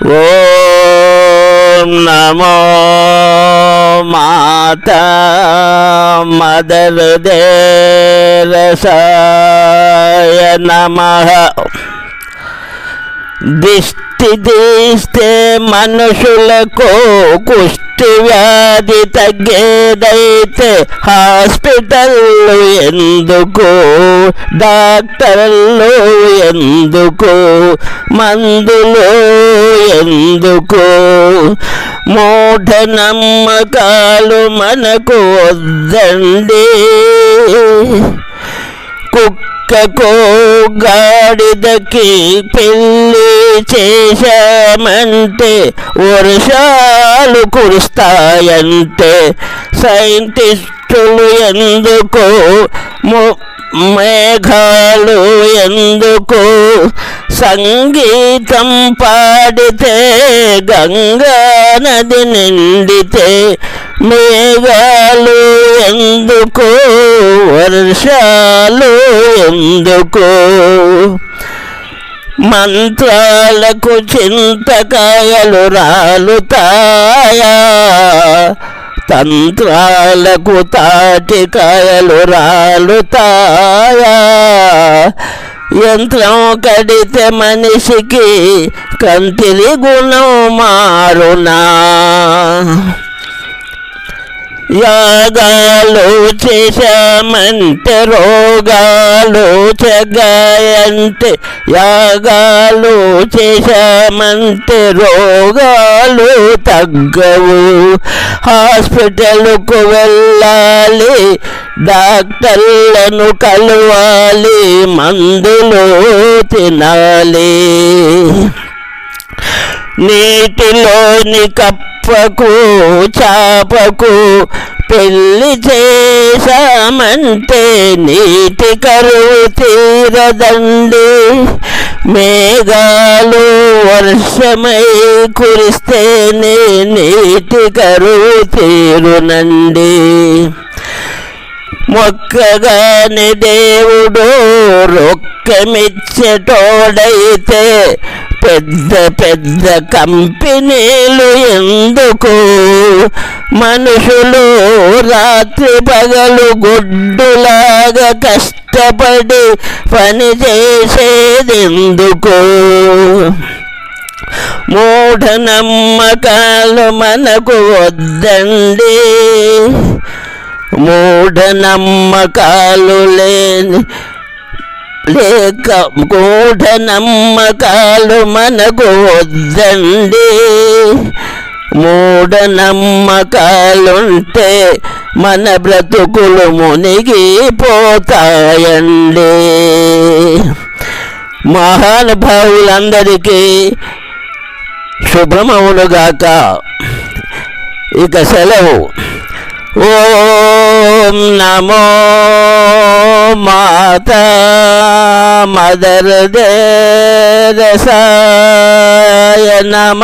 ఓం నమో మాత mother దేరసాయ నమ. దిష్టి తీస్తే మనుషులకు కుష్టి వ్యాధి తగ్గేదైతే హాస్పిటల్లు ఎందుకు? డాక్టర్లు ఎందుకు? మందులు ఎందుకు? మూఢ నమ్మకాలు మనకు వద్దండి. కుక్కకు గాడిదకి పిల్ల పెళ్ళి చేశామంటే వర్షాలు కురుస్తాయంటే సైంటిస్టులు ఎందుకు? మేఘాలు ఎందుకు? సంగీతం పాడితే గంగా నది నిండితే మేఘాలు ఎందుకు? వర్షాలు ఎందుకు? మంత్రాలకు చింతకాయలు రాలుతాయా? తంత్రాలకు తాటికాయలు రాలుతాయా? యంత్రం కడితే మనిషికి కంటిరి గుణం మారునా? యాగాలు చేశామంటే రోగాలు చెగాయంటే యాగాలు చేశామంటే రోగాలు తగ్గవు. హాస్పిటల్కు వెళ్ళాలి డాక్టర్లను కలవాలి మందులు తినాలి. నీటిలోని కప్పకు చాపకు పెళ్ళి చేశామంటే నీటి కరువు తీరదండి. మేఘాలు వర్షమై కురిస్తేనే నీటి కరువు తీరునండి. మొక్కగాని దేవుడు రొక్కమిచ్చేటోడైతే పెద్ద పెద్ద కంపెనీలు ఎందుకు? మనుషులు రాత్రి పగలు గుడ్డులాగా కష్టపడి పని చేసేది ఎందుకు మూఢనమ్మకాలు మనకు వద్దండి. మూఢనమ్మకాలు లేని లేక మూఢనమ్మకాలు మనకు వద్దండి మూఢనమ్మకాలుంటే మన బ్రతుకులు మునిగిపోతాయండి. మహానుభావులందరికీ శుభమవునుగాక. ఇక సెలవు. ఓం నమో మాత మదర్ దేరసాయ నమ